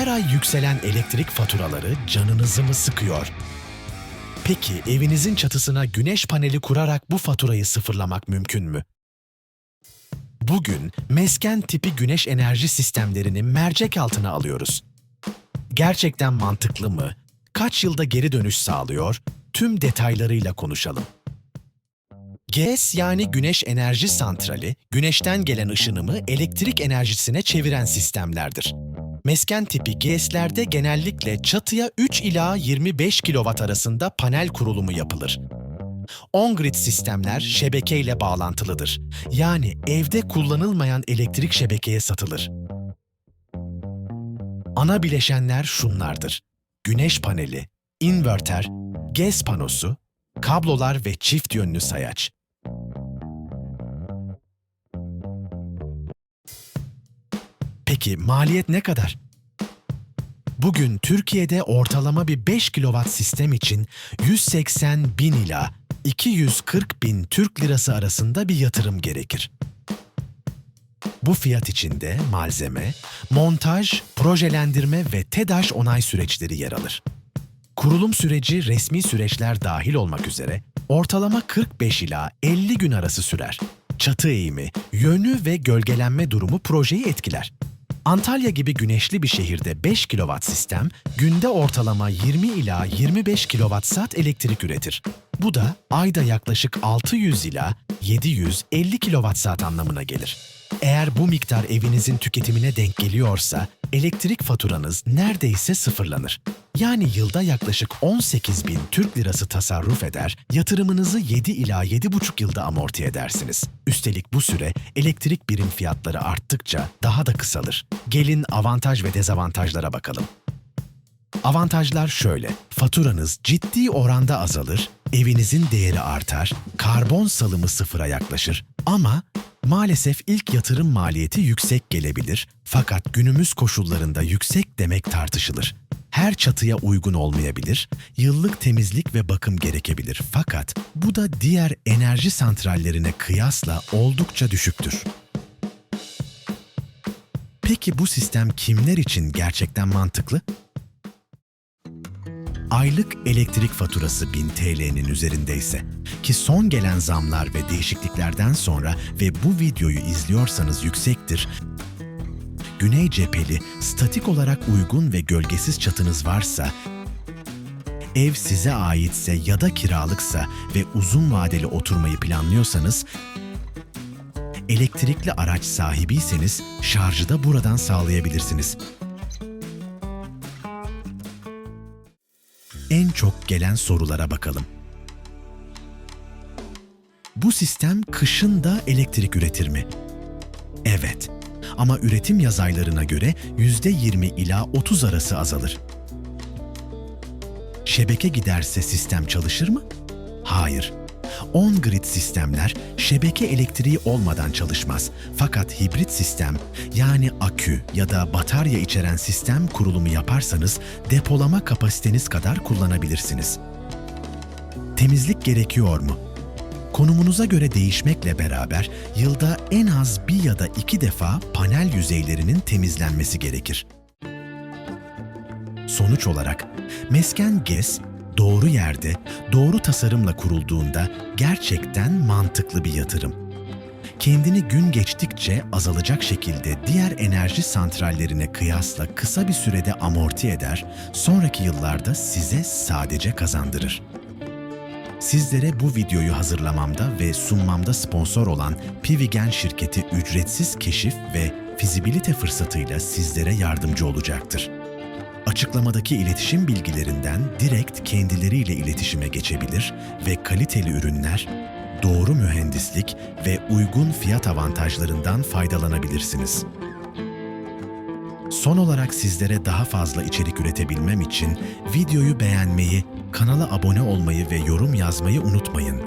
Her ay yükselen elektrik faturaları canınızı mı sıkıyor? Peki evinizin çatısına güneş paneli kurarak bu faturayı sıfırlamak mümkün mü? Bugün mesken tipi güneş enerji sistemlerini mercek altına alıyoruz. Gerçekten mantıklı mı? Kaç yılda geri dönüş sağlıyor? Tüm detaylarıyla konuşalım. GES yani Güneş Enerji Santrali, güneşten gelen ışınımı elektrik enerjisine çeviren sistemlerdir. Mesken tipi GES'lerde genellikle çatıya 3 ila 25 kW arasında panel kurulumu yapılır. On-grid sistemler şebekeyle bağlantılıdır. Yani evde kullanılmayan elektrik şebekeye satılır. Ana bileşenler şunlardır. Güneş paneli, inverter, GES panosu, kablolar ve çift yönlü sayaç. Peki maliyet ne kadar? Bugün Türkiye'de ortalama bir 5 kW sistem için 180 bin ila 240 bin Türk lirası arasında bir yatırım gerekir. Bu fiyat içinde malzeme, montaj, projelendirme ve TEDAŞ onay süreçleri yer alır. Kurulum süreci resmi süreçler dahil olmak üzere ortalama 45 ila 50 gün arası sürer. Çatı eğimi, yönü ve gölgelenme durumu projeyi etkiler. Antalya gibi güneşli bir şehirde 5 kW sistem günde ortalama 20 ila 25 kWh elektrik üretir. Bu da ayda yaklaşık 600 ila 750 kWh anlamına gelir. Eğer bu miktar evinizin tüketimine denk geliyorsa elektrik faturanız neredeyse sıfırlanır. Yani yılda yaklaşık 18 bin Türk lirası tasarruf eder, yatırımınızı 7 ila 7,5 yılda amorti edersiniz. Üstelik bu süre elektrik birim fiyatları arttıkça daha da kısalır. Gelin avantaj ve dezavantajlara bakalım. Avantajlar şöyle. Faturanız ciddi oranda azalır, evinizin değeri artar, karbon salımı sıfıra yaklaşır. Ama maalesef ilk yatırım maliyeti yüksek gelebilir fakat günümüz koşullarında yüksek demek tartışılır. Her çatıya uygun olmayabilir, yıllık temizlik ve bakım gerekebilir fakat bu da diğer enerji santrallerine kıyasla oldukça düşüktür. Peki bu sistem kimler için gerçekten mantıklı? Aylık elektrik faturası 1000 TL'nin üzerindeyse ki son gelen zamlar ve değişikliklerden sonra ve bu videoyu izliyorsanız yüksektir. Güney cepheli, statik olarak uygun ve gölgesiz çatınız varsa, ev size aitse ya da kiralıksa ve uzun vadeli oturmayı planlıyorsanız, elektrikli araç sahibiyseniz şarjı da buradan sağlayabilirsiniz. En çok gelen sorulara bakalım. Bu sistem kışın da elektrik üretir mi? Evet. Ama üretim yaz aylarına göre %20 ila 30 arası azalır. Şebeke giderse sistem çalışır mı? Hayır. On-grid sistemler şebeke elektriği olmadan çalışmaz. Fakat hibrit sistem yani akü ya da batarya içeren sistem kurulumu yaparsanız depolama kapasiteniz kadar kullanabilirsiniz. Temizlik gerekiyor mu? Konumunuza göre değişmekle beraber yılda en az bir ya da iki defa panel yüzeylerinin temizlenmesi gerekir. Sonuç olarak mesken GES doğru yerde, doğru tasarımla kurulduğunda gerçekten mantıklı bir yatırım. Kendini gün geçtikçe azalacak şekilde diğer enerji santrallerine kıyasla kısa bir sürede amorti eder, sonraki yıllarda size sadece kazandırır. Sizlere bu videoyu hazırlamamda ve sunmamda sponsor olan Pivigen şirketi ücretsiz keşif ve fizibilite fırsatıyla sizlere yardımcı olacaktır. Açıklamadaki iletişim bilgilerinden direkt kendileriyle iletişime geçebilir ve kaliteli ürünler, doğru mühendislik ve uygun fiyat avantajlarından faydalanabilirsiniz. Son olarak sizlere daha fazla içerik üretebilmem için videoyu beğenmeyi, kanala abone olmayı ve yorum yazmayı unutmayın.